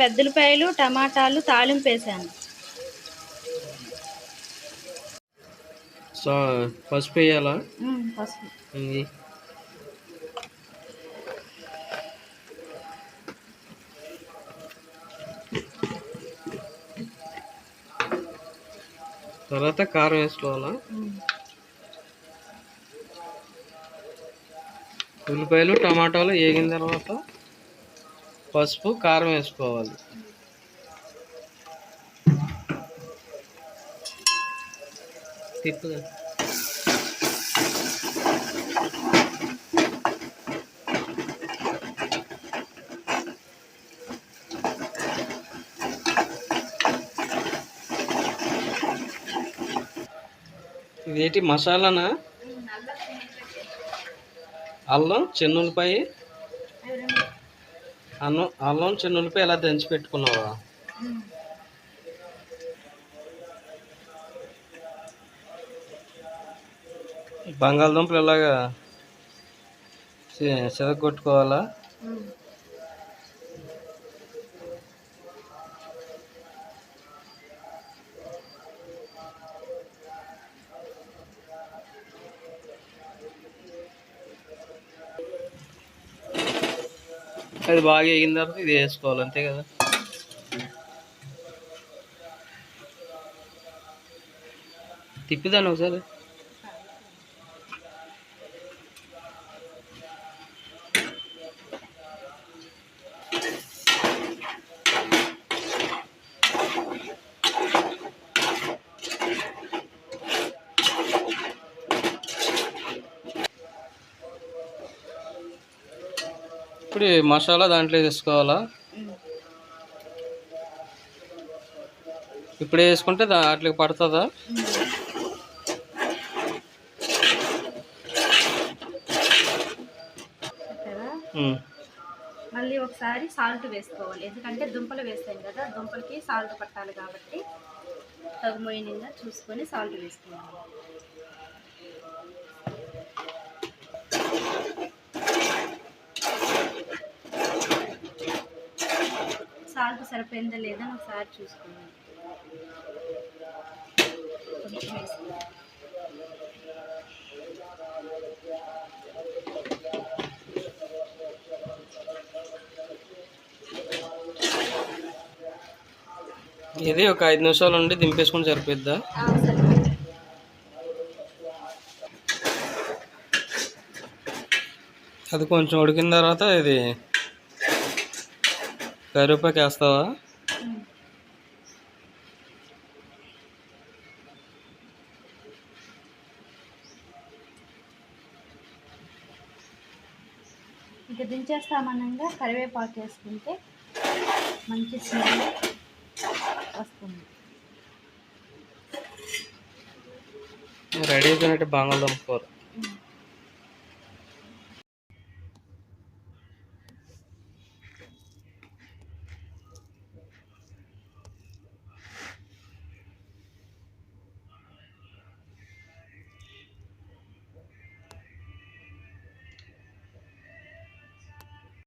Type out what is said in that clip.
పెద్దలపాయలు టమాటాలు తాలింపు వేసాను. సో పసుపు వేయాలా? పసుపు. తర్వాత కారం వేసుకోవాలా. ఉల్లిపాయలు టమాటాలు వేగిన తర్వాత పసుపు కారం వేసుకోవాలి. ఇదేంటి మసాలానా? అల్లం చిన్నులపాయ. అన్నం అల్లం చిన్న ఉల్లిపాయ ఎలా దంచి పెట్టుకున్నావా? బంగాళదుంపలు ఇలాగా చెదగొట్టుకోవాలా అది బాగా వేగిన తర్వాత ఇది వేసుకోవాలి అంతే కదా? తిప్పిదాను ఒకసారి. ఇప్పుడు మసాలా దాంట్లో వేసుకోవాలా. ఇప్పుడు వేసుకుంటే వాటికి పడుతుందా. మళ్ళీ ఒకసారి సాల్ట్ వేసుకోవాలి ఎందుకంటే దుంపలు వేస్తాం కదా దుంపలకి సాల్ట్ పట్టాలి కాబట్టి తగుమోయినంగా చూసుకొని సాల్ట్ వేసుకోవాలి సాల్ట్ సరిపోయిందా లేదా ఒకసారి కొంచెం వేసుకోవాలి ఇది ఒక ఐదు నిమిషాలు ఉండి దింపేసుకుని సరిపోద్దా అది కొంచెం ఉడికిన తర్వాత ఇది కరివేపాకు వేస్తావా. ఇక దించేస్తామనంగా కరివేపాకు వేసుకుంటే మంచి స్మెల్ వస్తుంది రెడీ అయిపోయినట్టు బంగాళదుంప కూర